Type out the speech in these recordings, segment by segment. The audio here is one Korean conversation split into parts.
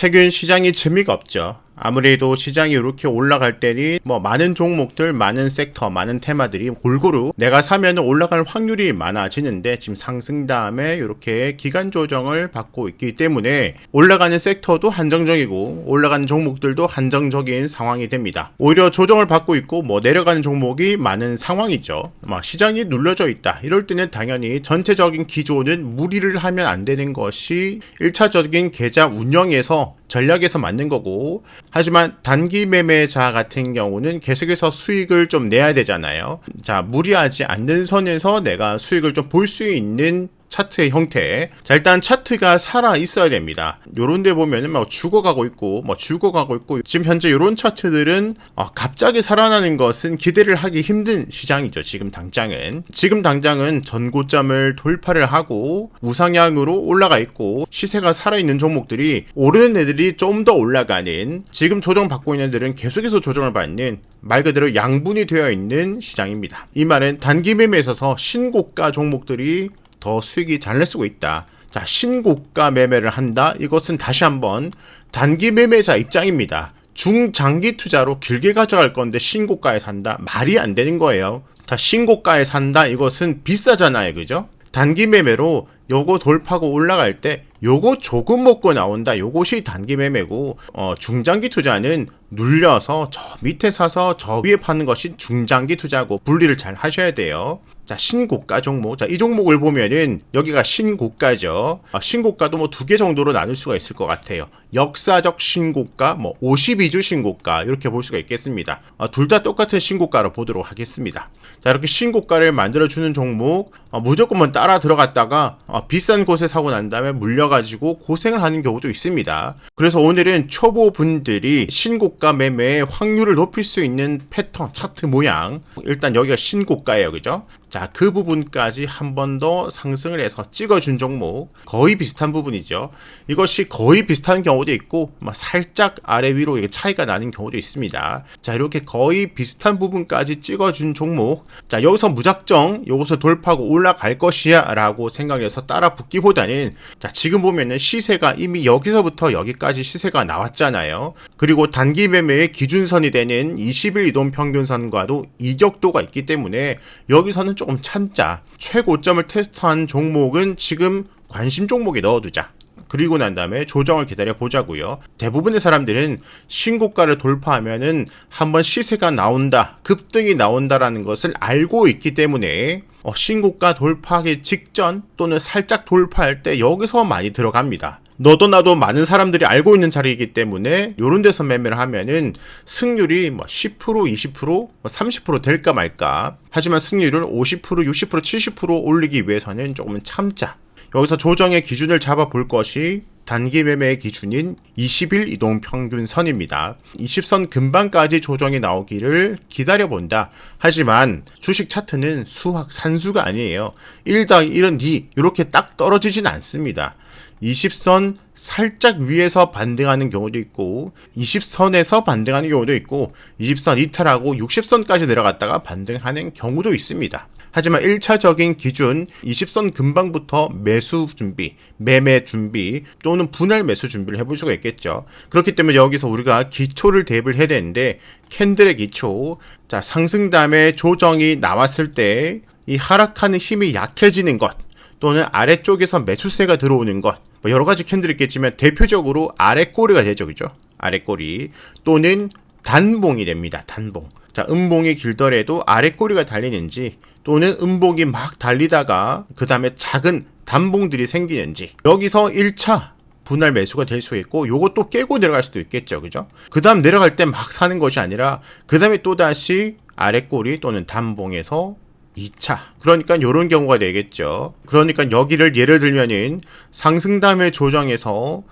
최근 시장이 재미가 없죠. 아무래도 시장이 이렇게 올라갈 때니 뭐 많은 종목들, 많은 섹터, 많은 테마들이 골고루 내가 사면 올라갈 확률이 많아지는데 지금 상승 다음에 이렇게 기간 조정을 받고 있기 때문에 올라가는 섹터도 한정적이고 올라가는 종목들도 한정적인 상황이 됩니다. 오히려 조정을 받고 있고 뭐 내려가는 종목이 많은 상황이죠. 막 시장이 눌려져 있다. 이럴 때는 당연히 전체적인 기조는 무리를 하면 안 되는 것이 1차적인 계좌 운영에서 전략에서 맞는 거고 하지만 단기 매매자 같은 경우는 계속해서 수익을 좀 내야 되잖아요. 자, 무리하지 않는 선에서 내가 수익을 좀 볼 수 있는 차트의 형태. 자, 일단 차트가 살아 있어야 됩니다. 요런 데 보면은 뭐 죽어가고 있고, 뭐 죽어가고 있고, 지금 현재 요런 차트들은 어, 갑자기 살아나는 것은 기대를 하기 힘든 시장이죠. 지금 당장은. 지금 당장은 전고점을 돌파를 하고, 우상향으로 올라가 있고, 시세가 살아있는 종목들이 오르는 애들이 좀 더 올라가는, 지금 조정받고 있는 애들은 계속해서 조정을 받는, 말 그대로 양분이 되어 있는 시장입니다. 이 말은 단기 매매에 있어서 신고가 종목들이 더 수익이 잘 낼 수가 있다. 자, 신고가 매매를 한다. 이것은 다시 한번 단기 매매자 입장입니다. 중장기 투자로 길게 가져갈 건데 신고가에 산다. 말이 안 되는 거예요. 자, 신고가에 산다. 이것은 비싸잖아요. 그죠? 단기 매매로 요거 돌파고 올라갈 때 요거 조금 먹고 나온다. 요것이 단기 매매고 어, 중장기 투자는 눌려서 저 밑에 사서 저 위에 파는 것이 중장기 투자고 분리를 잘 하셔야 돼요. 자, 신고가 종목. 자, 이 종목을 보면은 여기가 신고가죠. 아, 신고가도 뭐 두 개 정도로 나눌 수가 있을 것 같아요. 역사적 신고가, 뭐 52주 신고가 이렇게 볼 수가 있겠습니다. 아, 둘 다 똑같은 신고가로 보도록 하겠습니다. 자, 이렇게 신고가를 만들어 주는 종목 아, 무조건만 따라 들어갔다가 아, 비싼 곳에 사고 난 다음에 물려가지고 고생을 하는 경우도 있습니다. 그래서 오늘은 초보 분들이 신고가 매매의 확률을 높일 수 있는 패턴 차트 모양 일단 여기가 신고가예요, 그죠? 자, 그 부분까지 한 번 더 상승을 해서 찍어준 종목 거의 비슷한 부분이죠. 이것이 거의 비슷한 경우도 있고 막 살짝 아래 위로 차이가 나는 경우도 있습니다. 자, 이렇게 거의 비슷한 부분까지 찍어준 종목. 자, 여기서 무작정 이것을 돌파하고 올라갈 것이야 라고 생각해서 따라 붙기보다는 자, 지금 보면은 시세가 이미 여기서부터 여기까지 시세가 나왔잖아요. 그리고 단기 매매의 기준선이 되는 20일 이동 평균선과도 이격도가 있기 때문에 여기서는 조금 참자. 최고점을 테스트한 종목은 지금 관심 종목에 넣어두자. 그리고 난 다음에 조정을 기다려 보자고요. 대부분의 사람들은 신고가를 돌파하면은 한번 시세가 나온다, 급등이 나온다라는 것을 알고 있기 때문에 어, 신고가 돌파하기 직전 또는 살짝 돌파할 때 여기서 많이 들어갑니다. 너도 나도 많은 사람들이 알고 있는 자리이기 때문에 이런 데서 매매를 하면은 승률이 뭐 10%, 20%, 30% 될까 말까. 하지만 승률을 50%, 60%, 70% 올리기 위해서는 조금은 참자. 여기서 조정의 기준을 잡아 볼 것이 단기 매매의 기준인 20일 이동 평균 선입니다. 20선 근방까지 조정이 나오기를 기다려본다. 하지만 주식 차트는 수학 산수가 아니에요. 1당 1은 D 이렇게 딱 떨어지진 않습니다. 20선 살짝 위에서 반등하는 경우도 있고 20선에서 반등하는 경우도 있고 20선 이탈하고 60선까지 내려갔다가 반등하는 경우도 있습니다. 하지만 1차적인 기준 20선 근방부터 매수 준비, 매매 준비 또는 분할 매수 준비를 해볼 수가 있겠죠. 그렇기 때문에 여기서 우리가 기초를 대입을 해야 되는데 캔들의 기초 자 상승 다음에 조정이 나왔을 때 이 하락하는 힘이 약해지는 것 또는 아래쪽에서 매수세가 들어오는 것, 뭐 여러 가지 캔들이 있겠지만 대표적으로 아래 꼬리가 되죠, 그죠? 아래 꼬리 또는 단봉이 됩니다. 단봉. 자, 음봉이 길더라도 아래 꼬리가 달리는지 또는 음봉이 막 달리다가 그 다음에 작은 단봉들이 생기는지 여기서 1차 분할 매수가 될 수 있고 요것도 깨고 내려갈 수도 있겠죠. 그죠? 그 다음 내려갈 때 막 사는 것이 아니라 그 다음에 또다시 아래 꼬리 또는 단봉에서 2차. 그러니까 이런 경우가 되겠죠. 그러니까 여기를 예를 들면은 상승 다음에 조정해서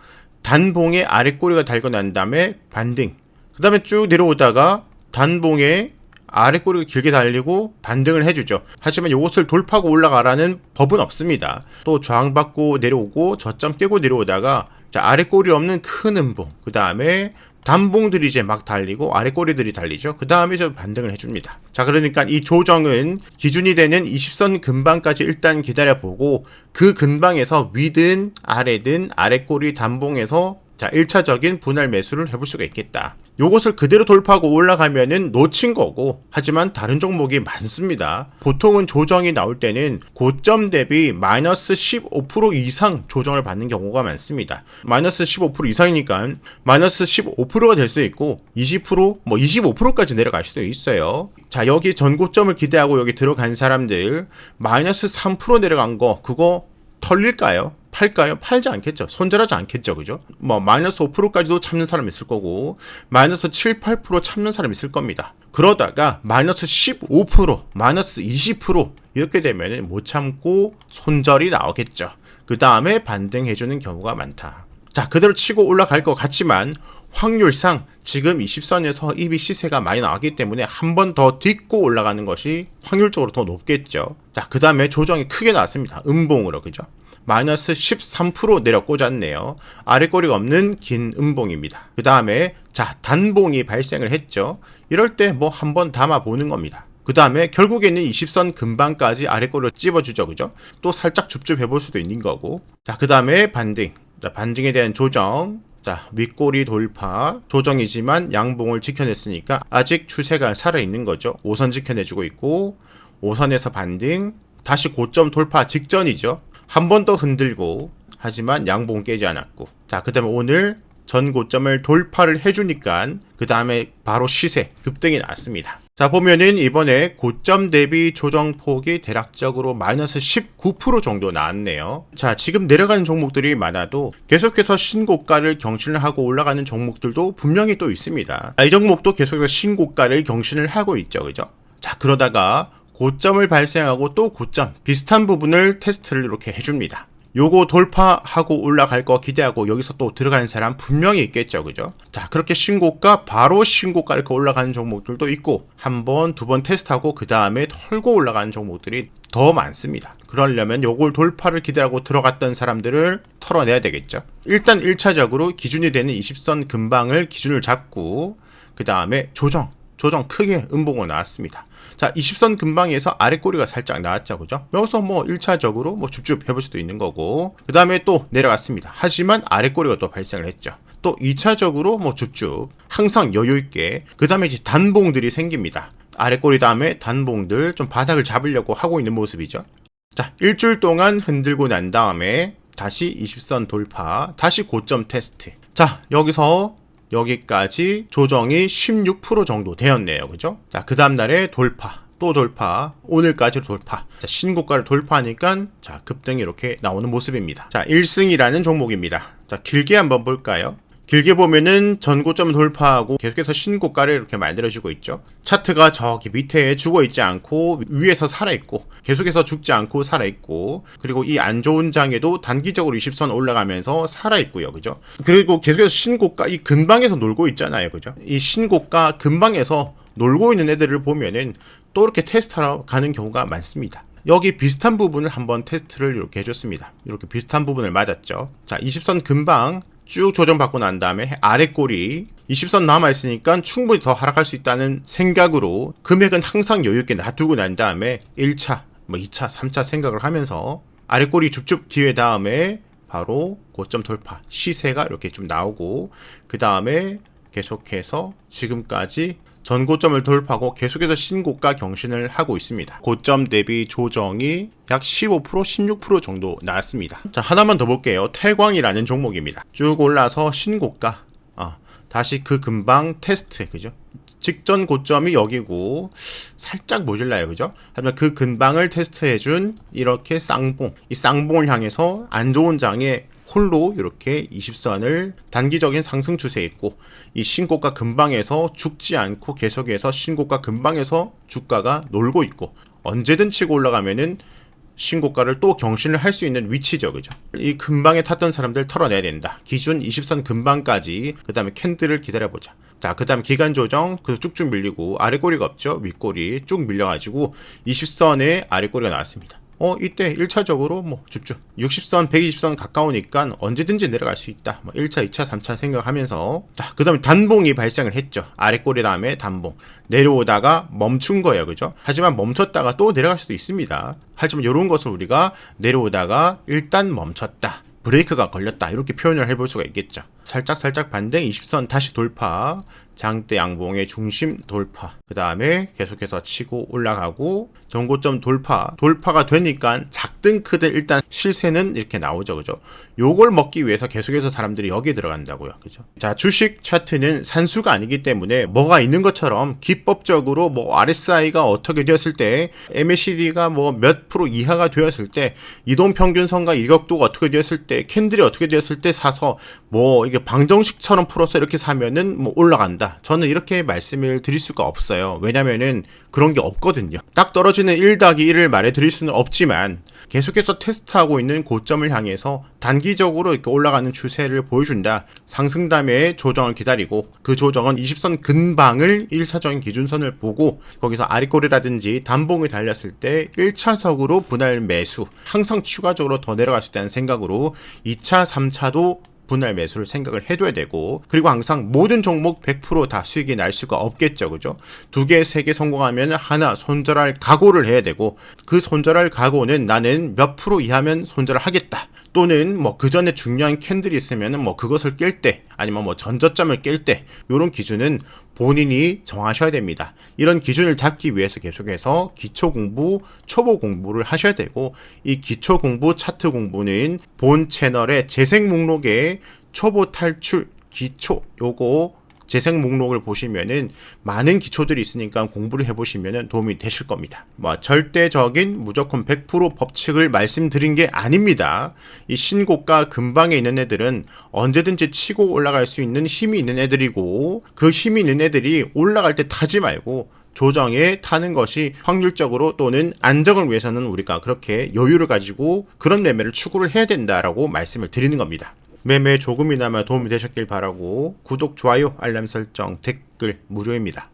단봉에 아래 꼬리가 달고 난 다음에 반등. 그 다음에 쭉 내려오다가 단봉에 아래 꼬리가 길게 달리고 반등을 해주죠. 하지만 이것을 돌파하고 올라가라는 법은 없습니다. 또 저항받고 내려오고 저점 깨고 내려오다가 자, 아래 꼬리 없는 큰 음봉. 그 다음에 단봉들이 이제 막 달리고 아래 꼬리들이 달리죠. 그 다음에 저 반등을 해줍니다. 자, 그러니까 이 조정은 기준이 되는 20선 근방까지 일단 기다려보고 그 근방에서 위든 아래든 아래 꼬리 단봉에서 자, 1차적인 분할 매수를 해볼 수가 있겠다. 요것을 그대로 돌파하고 올라가면은 놓친 거고, 하지만 다른 종목이 많습니다. 보통은 조정이 나올 때는 고점 대비 마이너스 15% 이상 조정을 받는 경우가 많습니다. 마이너스 15% 이상이니까 마이너스 15%가 될 수도 있고, 20%, 뭐 25%까지 내려갈 수도 있어요. 자, 여기 전고점을 기대하고 여기 들어간 사람들, 마이너스 3% 내려간 거, 그거 털릴까요? 팔까요? 팔지 않겠죠. 손절하지 않겠죠. 그죠? 뭐, 마이너스 5%까지도 참는 사람 있을 거고, 마이너스 7, 8% 참는 사람 있을 겁니다. 그러다가, 마이너스 15%, 마이너스 20% 이렇게 되면 못 참고 손절이 나오겠죠. 그 다음에 반등해주는 경우가 많다. 자, 그대로 치고 올라갈 것 같지만, 확률상 지금 20선에서 EB 시세가 많이 나왔기 때문에 한 번 더 딛고 올라가는 것이 확률적으로 더 높겠죠. 자, 그 다음에 조정이 크게 나왔습니다. 음봉으로, 그죠? 마이너스 13% 내려 꽂았네요. 아래 꼬리가 없는 긴 음봉입니다. 그 다음에 자 단봉이 발생을 했죠. 이럴 때 뭐 한번 담아 보는 겁니다. 그 다음에 결국에는 20선 근방까지 아래 꼬리로 찝어주죠. 그죠? 또 살짝 줍줍해 볼 수도 있는 거고. 자, 그 다음에 반등. 자, 반등에 대한 조정. 자, 윗꼬리 돌파. 조정이지만 양봉을 지켜냈으니까 아직 추세가 살아있는 거죠. 5선 지켜내주고 있고, 5선에서 반등. 다시 고점 돌파 직전이죠. 한 번 더 흔들고, 하지만 양봉 깨지 않았고. 자, 그 다음에 오늘 전 고점을 돌파를 해주니까, 그 다음에 바로 시세, 급등이 났습니다. 자, 보면은 이번에 고점 대비 조정폭이 대략적으로 마이너스 19% 정도 나왔네요. 자, 지금 내려가는 종목들이 많아도 계속해서 신고가를 경신을 하고 올라가는 종목들도 분명히 또 있습니다. 아, 이 종목도 계속해서 신고가를 경신을 하고 있죠. 그죠? 자, 그러다가 고점을 발생하고 또 고점 비슷한 부분을 테스트를 이렇게 해줍니다. 요거 돌파하고 올라갈 거 기대하고 여기서 또 들어가는 사람 분명히 있겠죠. 그죠? 자, 그렇게 신고가 바로 신고가 이렇게 올라가는 종목들도 있고 한 번, 두 번 테스트하고 그 다음에 털고 올라가는 종목들이 더 많습니다. 그러려면 요걸 돌파를 기대하고 들어갔던 사람들을 털어내야 되겠죠. 일단 1차적으로 기준이 되는 20선 근방을 기준을 잡고 그 다음에 조정 조정 크게 음봉으로 나왔습니다. 자, 20선 근방에서 아래 꼬리가 살짝 나왔죠. 그죠? 여기서 뭐 1차적으로 뭐 줍줍 해볼 수도 있는 거고, 그 다음에 또 내려갔습니다. 하지만 아래 꼬리가 또 발생을 했죠. 또 2차적으로 뭐 줍줍, 항상 여유있게, 그 다음에 이제 단봉들이 생깁니다. 아래 꼬리 다음에 단봉들 좀 바닥을 잡으려고 하고 있는 모습이죠. 자, 일주일 동안 흔들고 난 다음에 다시 20선 돌파, 다시 고점 테스트. 자, 여기서 여기까지 조정이 16% 정도 되었네요. 그죠? 자, 그 다음날에 돌파. 또 돌파, 오늘까지 돌파. 자, 신고가를 돌파하니까 자, 급등이 이렇게 나오는 모습입니다. 자, 1승이라는 종목입니다. 자, 길게 한번 볼까요? 길게 보면은 전고점 돌파하고 계속해서 신고가를 이렇게 만들어주고 있죠. 차트가 저기 밑에 죽어 있지 않고 위에서 살아있고 계속해서 죽지 않고 살아있고 그리고 이 안 좋은 장에도 단기적으로 20선 올라가면서 살아있고요. 그죠? 그리고 계속해서 신고가 이 근방에서 놀고 있잖아요. 그죠? 이 신고가 근방에서 놀고 있는 애들을 보면은 또 이렇게 테스트하러 가는 경우가 많습니다. 여기 비슷한 부분을 한번 테스트를 이렇게 해줬습니다. 이렇게 비슷한 부분을 맞았죠. 자, 20선 근방 쭉 조정받고 난 다음에 아래 꼬리 20선 남아 있으니까 충분히 더 하락할 수 있다는 생각으로 금액은 항상 여유 있게 놔두고 난 다음에 1차, 뭐 2차, 3차 생각을 하면서 아래 꼬리 줍줍 기회 다음에 바로 고점 돌파 시세가 이렇게 좀 나오고 그 다음에 계속해서 지금까지 전고점을 돌파하고 계속해서 신고가 경신을 하고 있습니다. 고점 대비 조정이 약 15% 16% 정도 나왔습니다. 자 하나만 더 볼게요. 태광이라는 종목입니다. 쭉 올라서 신고가 아, 다시 그 근방 테스트 그죠? 직전 고점이 여기고 살짝 모질라요 그죠? 하지만 그 근방을 테스트해준 이렇게 쌍봉 이 쌍봉을 향해서 안 좋은 장에 홀로 이렇게 20선을 단기적인 상승 추세에 있고 이 신고가 근방에서 죽지 않고 계속해서 신고가 근방에서 주가가 놀고 있고 언제든 치고 올라가면은 신고가를 또 경신을 할 수 있는 위치죠, 그죠? 이 근방에 탔던 사람들 털어내야 된다. 기준 20선 근방까지 그 다음에 캔들을 기다려보자. 자, 그 다음 기간 조정, 그 쭉쭉 밀리고 아래 꼬리가 없죠? 윗꼬리 쭉 밀려가지고 20선에 아래 꼬리가 나왔습니다. 어, 이때 1차적으로 뭐 줍줍 60선, 120선 가까우니까 언제든지 내려갈 수 있다. 뭐 1차, 2차, 3차 생각하면서 자, 그 다음에 단봉이 발생을 했죠. 아래 꼬리 다음에 단봉. 내려오다가 멈춘 거예요. 그죠? 하지만 멈췄다가 또 내려갈 수도 있습니다. 하지만 이런 것을 우리가 내려오다가 일단 멈췄다. 브레이크가 걸렸다. 이렇게 표현을 해볼 수가 있겠죠. 살짝 살짝 반등 20선 다시 돌파. 장대 양봉의 중심 돌파. 그 다음에 계속해서 치고 올라가고 전고점 돌파. 돌파가 되니까 작든 크든 일단 실세는 이렇게 나오죠. 그죠? 요걸 먹기 위해서 계속해서 사람들이 여기에 들어간다고요. 그죠? 자 주식 차트는 산수가 아니기 때문에 뭐가 있는 것처럼 기법적으로 뭐 RSI가 어떻게 되었을 때 MACD가 뭐 몇 프로 이하가 되었을 때 이동 평균선과 일각도가 어떻게 되었을 때 캔들이 어떻게 되었을 때 사서 뭐 이게 방정식처럼 풀어서 이렇게 사면은 뭐 올라간다. 저는 이렇게 말씀을 드릴 수가 없어요. 왜냐면은 그런 게 없거든요. 딱 떨어지는 1 더하기 1을 말해 드릴 수는 없지만 계속해서 테스트하고 있는 고점을 향해서 단기적으로 이렇게 올라가는 추세를 보여준다. 상승 다음에 조정을 기다리고 그 조정은 20선 근방을 1차적인 기준선을 보고 거기서 아리꼬리라든지 단봉을 달렸을 때 1차적으로 분할 매수 항상 추가적으로 더 내려갈 수 있다는 생각으로 2차, 3차도 분할 매수를 생각을 해둬야 되고 그리고 항상 모든 종목 100%다 수익이 날 수가 없겠죠. 그죠? 두 개 세 개 성공하면 하나 손절할 각오를 해야 되고 그 손절할 각오는 나는 몇 프로 이하면 손절을 하겠다. 또는 뭐 그 전에 중요한 캔들이 있으면은 뭐 그것을 깰 때 아니면 뭐 전저점을 깰 때 이런 기준은 본인이 정하셔야 됩니다. 이런 기준을 잡기 위해서 계속해서 기초 공부, 초보 공부를 하셔야 되고 이 기초 공부, 차트 공부는 본 채널의 재생 목록에 초보 탈출 기초 요거 재생 목록을 보시면은 많은 기초들이 있으니까 공부를 해보시면은 도움이 되실 겁니다. 뭐 절대적인 무조건 100% 법칙을 말씀드린 게 아닙니다. 이 신고가 근방에 있는 애들은 언제든지 치고 올라갈 수 있는 힘이 있는 애들이고 그 힘이 있는 애들이 올라갈 때 타지 말고 조정에 타는 것이 확률적으로 또는 안정을 위해서는 우리가 그렇게 여유를 가지고 그런 매매를 추구를 해야 된다라고 말씀을 드리는 겁니다. 매매 조금이나마 도움이 되셨길 바라고 구독, 좋아요, 알람 설정, 댓글 무료입니다.